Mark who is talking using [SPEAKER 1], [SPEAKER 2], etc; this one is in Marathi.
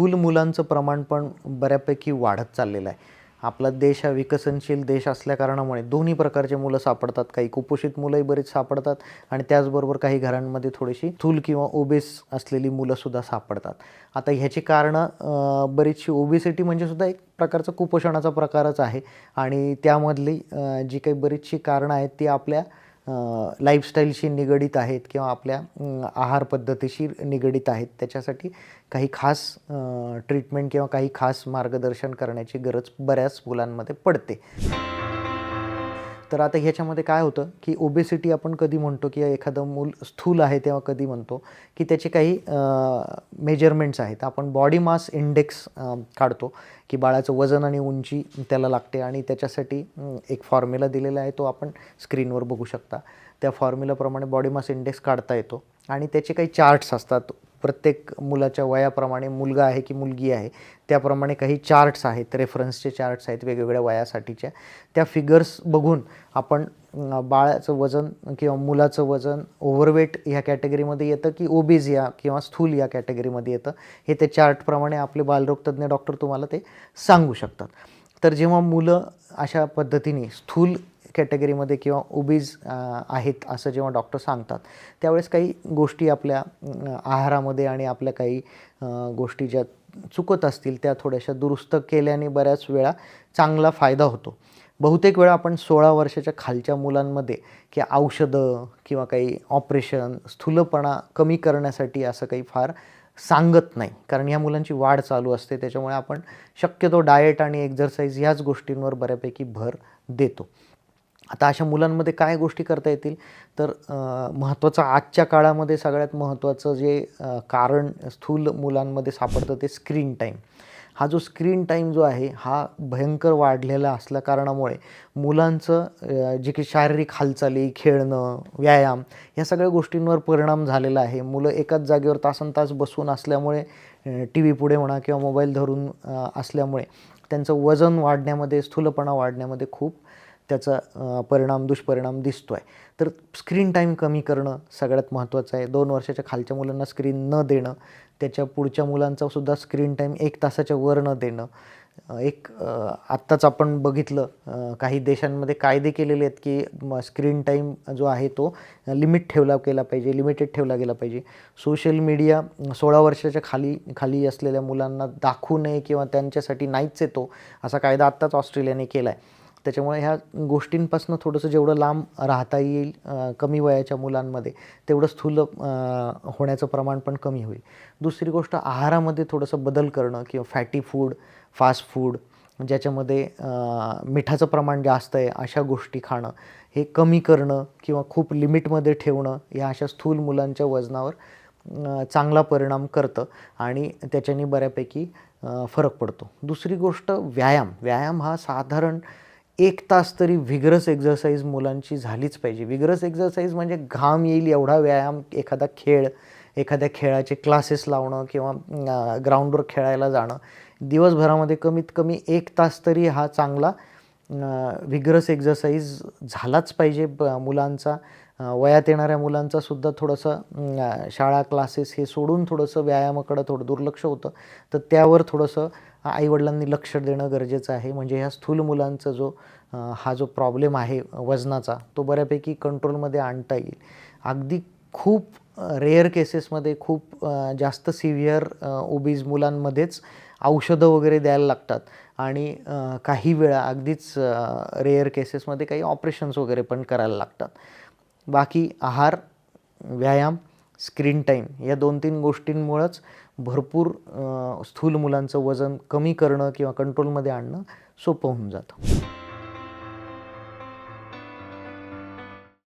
[SPEAKER 1] स्थूल मुलांचं प्रमाण पण बऱ्यापैकी वाढत चाललेलं आहे. आपला देश हा विकसनशील देश असल्याकारणामुळे दोन्ही प्रकारचे मुलं सापडतात. काही कुपोषित मुलंही बरीच सापडतात आणि त्याचबरोबर काही घरांमध्ये थोडीशी थूल किंवा ओबेस असलेली मुलंसुद्धा सापडतात. आता ह्याची कारणं बरीचशी ओबेसिटी म्हणजे सुद्धा एक प्रकारचा कुपोषणाचा प्रकारच आहे. आणि त्यामधली जी काही बरीचशी कारणं आहेत ती आपल्या लाईफस्टाईलशी निगडीत आहेत किंवा आपल्या आहार पद्धतीशी निगडीत आहेत त्याच्यासाठी काही खास ट्रीटमेंट किंवा काही खास मार्गदर्शन करण्याची गरज बऱ्याच मुलांमध्ये पडते. तर आता ह्याच्यामध्ये काय होतं की ओबेसिटी आपण कधी म्हणतो की एखादं मूल स्थूल आहे तेव्हा कधी म्हणतो की त्याचे काही मेजरमेंट्स आहेत. आपण बॉडी मास इंडेक्स काढतो की बाळाचं वजन आणि उंची त्याला लागते आणि त्याच्यासाठी एक फॉर्म्युला दिलेला आहे तो आपण स्क्रीनवर बघू शकता. त्या फॉर्म्युलाप्रमाणे बॉडी मास इंडेक्स काढता येतो आणि त्याचे काही चार्ट्स असतात. प्रत्येक मुलाच्या वयाप्रमाणे मुलगा आहे की मुलगी आहे त्याप्रमाणे काही चार्ट्स आहेत रेफरन्सचे चार्ट्स आहेत वेगवेगळ्या वयासाठीच्या. त्या फिगर्स बघून आपण बाळाचं वजन किंवा मुलाचं वजन ओव्हरवेट ह्या कॅटेगरीमध्ये येतं की ओबीज या किंवा स्थूल या कॅटेगरीमध्ये येतं हे ते चार्टप्रमाणे आपले बालरोगतज्ञ डॉक्टर तुम्हाला ते सांगू शकतात. तर जेव्हा मुलं अशा पद्धतीने स्थूल कॅटेगरीमध्ये किंवा ओबीज आहेत असं जेव्हा डॉक्टर सांगतात त्यावेळेस काही गोष्टी आपल्या आहारामध्ये आणि आपल्या काही गोष्टी ज्या चुकत असतील त्या थोड्याशा दुरुस्त केल्याने बऱ्याच वेळा चांगला फायदा होतो. बहुतेक वेळा आपण सोळा वर्षाच्या खालच्या मुलांमध्ये की औषधं किंवा काही ऑपरेशन स्थूलपणा कमी करण्यासाठी असं काही फार सांगत नाही. कारण ह्या मुलांची वाढ चालू असते त्याच्यामुळे आपण शक्यतो डाएट आणि एक्झरसाईज ह्याच गोष्टींवर बऱ्यापैकी भर देतो. आता अशा मुलांमध्ये काय गोष्टी करता येतील? तर महत्त्वाचं आजच्या काळामध्ये सगळ्यात महत्त्वाचं जे कारण स्थूल मुलांमध्ये सापडतं ते स्क्रीन टाईम. हा जो स्क्रीन टाईम जो आहे हा भयंकर वाढलेला असल्या कारणामुळे मुलांचं जे की शारीरिक हालचाली खेळणं व्यायाम या सगळ्या गोष्टींवर परिणाम झालेला आहे. मुलं एकाच जागेवर तासन तास बसून असल्यामुळे टी व्ही पुढे म्हणा किंवा मोबाईल धरून असल्यामुळे त्यांचं वजन वाढण्यामध्ये स्थूलपणा वाढण्यामध्ये खूप त्याचा परिणाम दुष्परिणाम दिसतो आहे तर स्क्रीन टाईम कमी करणं सगळ्यात महत्त्वाचं आहे. दोन वर्षाच्या खालच्या मुलांना स्क्रीन न देणं त्याच्या पुढच्या मुलांचासुद्धा स्क्रीन टाईम एक तासाच्या वर न देणं एक आत्ताच आपण बघितलं काही देशांमध्ये कायदे केलेले आहेत की स्क्रीन टाईम जो आहे तो लिमिट ठेवला गेला पाहिजे लिमिटेड ठेवला गेला पाहिजे. सोशल मीडिया सोळा वर्षाच्या खाली खाली असलेल्या मुलांना दाखवू नये किंवा त्यांच्यासाठी नाहीच येतो असा कायदा आत्ताच ऑस्ट्रेलियाने केला आहे त्याच्यामुळे ह्या गोष्टींपासून थोडंसं जेवढं लांब राहता येईल कमी वयाच्या मुलांमध्ये तेवढं स्थूल होण्याचं प्रमाण पण कमी होईल. दुसरी गोष्ट आहारामध्ये थोडंसं बदल करणं किंवा फॅटी फूड फास्ट फूड ज्याच्यामध्ये मिठाचं प्रमाण जास्त आहे अशा गोष्टी खाणं हे कमी करणं किंवा खूप लिमिटमध्ये ठेवणं या अशा स्थूल मुलांच्या वजनावर चांगला परिणाम करतं आणि त्याच्याने बऱ्यापैकी फरक पडतो. दुसरी गोष्ट व्यायाम. व्यायाम हा साधारण एक तास तरी व्हिगरस एक्झरसाईज मुलांची झालीच पाहिजे. व्हिगरस एक्झरसाईज म्हणजे घाम येईल एवढा व्यायाम एखादा खेळ एखाद्या खेळाचे क्लासेस लावणं किंवा ग्राउंडवर खेळायला जाणं. दिवसभरामध्ये कमीत कमी एक तास तरी हा चांगला व्हिगरस एक्झरसाईज झालाच पाहिजे ब मुलांचा. वयात येणाऱ्या मुलांचा सुद्धा थोडंसं शाळा क्लासेस हे सोडून थोडंसं व्यायामाकडं थोडं दुर्लक्ष होतं. तर त्यावर थोडंसं आईवडिलांनी लक्ष देणं गरजेचं आहे. म्हणजे ह्या स्थूल मुलांचा जो हा जो प्रॉब्लेम आहे वजनाचा तो बऱ्यापैकी कंट्रोलमध्ये आणता येईल. अगदी खूप रेअर केसेसमध्ये खूप जास्त सिव्हिअर ओबीज मुलांमध्येच औषधं वगैरे द्यायला लागतात. आणि काही वेळा अगदीच रेअर केसेसमध्ये काही ऑपरेशन्स वगैरे पण करायला लागतात. बाकी आहार व्यायाम स्क्रीन टाईम या दोन तीन गोष्टींमुळंच भरपूर स्थूल मुलांचं वजन कमी करणं किंवा कंट्रोलमध्ये आणणं सोपं होऊन जातं.